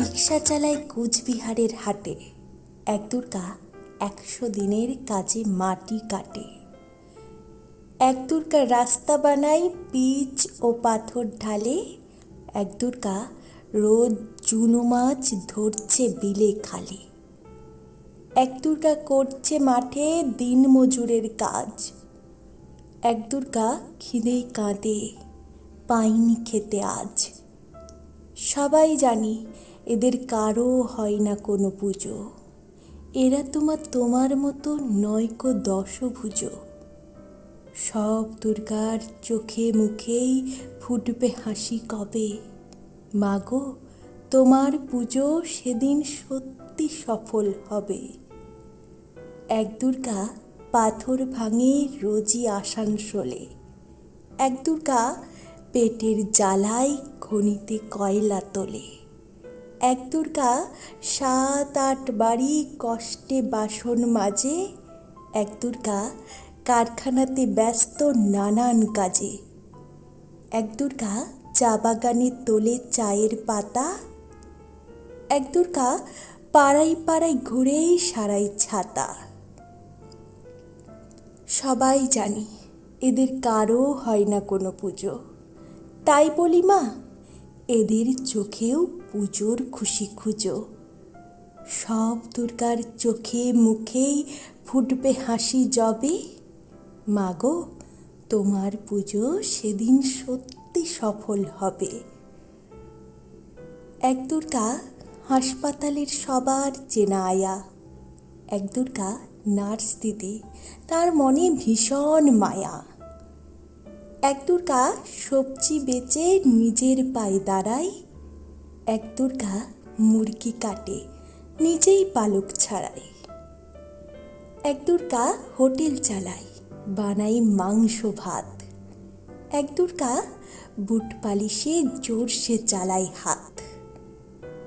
রিক্সা চালায় কুচবিহারের হাটে। এক দুর্গা একশো দিনের কাজে মাটি কাটে। এক দুর্গা রাস্তা বানায় পিচ ও পাথর ঢালে। এক দুর্গা রোজ চুনো মাছ ধরছে বিলে খালে। এক দুর্গা করছে মাঠে দিন মজুরের কাজ। এক দুর্গা খিদেই কাঁদে, পাইনি খেতে আজ। সবাই জানি এদের কারও হয় না কোনো পুজো। এরা তোমার তোমার মতো নয়কো দশভুজ। সব দুর্গার চোখে মুখেই ফুটবে হাসি কবে? মাগো, তোমার পুজো সেদিন সত্যি সফল হবে। এক দুর্গা পাথর ভাঙে রোজই আসানসোলে। এক দুর্গা পেটের জ্বালায় খনিতে কয়লা তোলে। এক দুর্গা সাত আট বাড়ি কষ্টে বাসন মাঝে এক দুর্গা কারখানাতে ব্যস্ত নানান কাজে। এক দুর্গা চা বাগানে তোলে চায়ের পাতা। এক দুর্গা পাড়ায় পাড়ায় ঘুরেই সারাই ছাতা। সবাই জানি, এদের কারও হয় না কোনো পুজো। তাই বলি মা এদের চোখেও পুজোর খুশি খুঁজো। সব দুর্গার চোখে মুখেই ফুটবে হাসি জবে। মাগো, তোমার পুজো সেদিন সত্যি সফল হবে। এক দুর্গা হাসপাতালের সবার চেনা আয়া। এক দুর্গা নার্স দিদি, তার মনে ভীষণ মায়া। এক দুর্গা সবজি বেচে নিজের পায়ে দাঁড়ায়। এক দুর্গা মুরগি কাটে, নিজেই পালক ছাড়ায়। এক দুর্গা হোটেল চালায় বানাই মাংস ভাত। এক দুর্গা বুট পালিশে জোরসে চালায় হাত।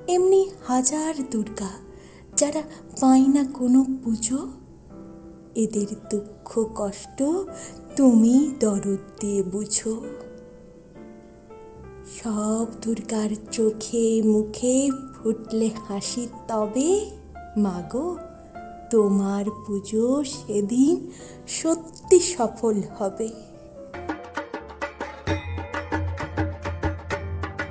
এমনি হাজার দুর্গা, যারা পায় না কোনো পুজো এদের দুঃখ, কষ্ট তুমি দরদ দিয়ে বুঝো। সব দুর্গার চোখে মুখে ফুটলে হাসি, তবে মাগো, তোমার পুজো সেদিন সত্যি সফল হবে।